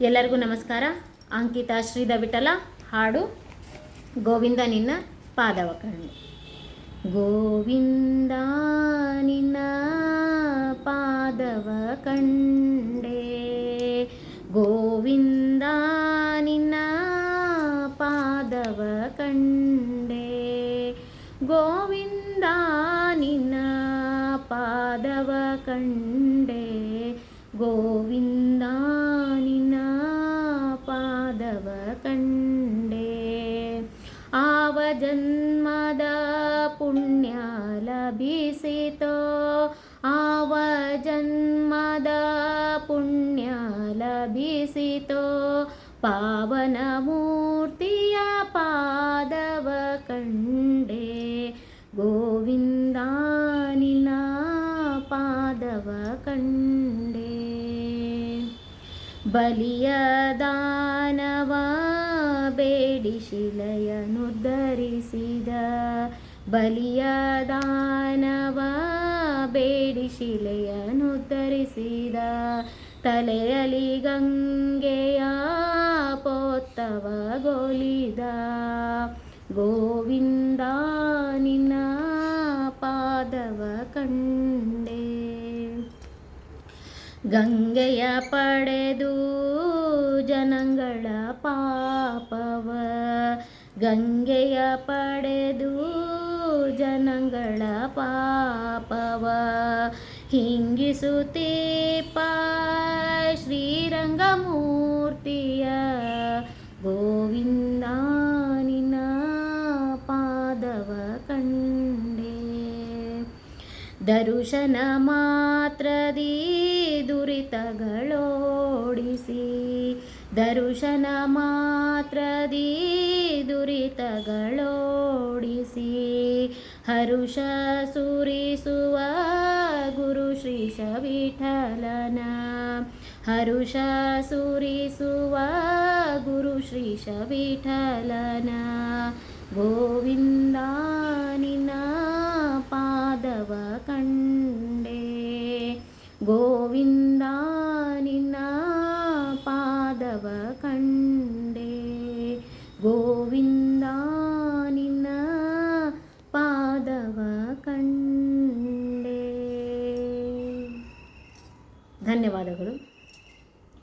ಎಲ್ಲರಿಗೂ ನಮಸ್ಕಾರ. ಅಂಕಿತಾ ಶ್ರೀಧ ವಿಠಲ, ಹಾಡು ಗೋವಿಂದ ನಿನ್ನ ಪಾದವ ಗೋವಿಂದ ನಿನ್ನ ಪಾದವ ಕಂಡೆ ಗೋವಿಂದ ನಿನ್ನ ಪಾದವ ಕಂಡೆ ಗೋವಿಂದ ನಿನ್ನ ಪಾದವ ಕಂಡೆ ಗೋವಿಂದ जन्मदा पुण्यालभिसितो आव जन्मदा पुण्यालभिसितो पावनमूर्तिया पादव कण्डे गोविन्दानिना पादव कण्डे बलियदानवा ಬೇಡಿ ಶಿಲೆಯನ್ನು ಧರಿಸಿದ ಬಲಿಯ ದಾನವ, ಬೇಡಿ ಶಿಲೆಯನು ಧರಿಸಿದ ತಲೆಯಲ್ಲಿ ಗಂಗೆಯ ಪೋತ್ತವಗೊಲಿದ ಗೋವಿಂದ, ನಿನ್ನ ಪಾದವ ಕಂಡೆ. ಗಂಗೆಯ ಪಡೆದು ಜನಗಳ ಪಾಪವ. ಗಂಗೆಯ ಪಡೆದು ಜನಗಳ ಪಾಪವ. ಹಿಂಗಿಸುತ್ತೀಪ ಶ್ರೀರಂಗಮೂರ್ತಿಯ. ಗೋವಿಂದ ನಿನ್ನ ಪಾದವ ಕಂಡೆ. ದರುಶನ ಮಾತ್ರದಿ ಓಡಿಸಿ ದರುಶನ ಮಾತ್ರದಿ ದುರಿತಗಳೋಡಿಸಿ ಹರುಷ ಸುರಿಸುವ ಗುರು ಶ್ರೀ ಶವಿಠಲನ. ಹರುಷ ಸುರಿಸುವ ಗುರು ಶ್ರೀ ಶವಿಠಲನ. ಗೋವಿಂದ ನಿನ್ನ ಪಾದವ ಕಂಡೆ. ಗೋವಿಂದ ಧನ್ಯವಾದಗಳು.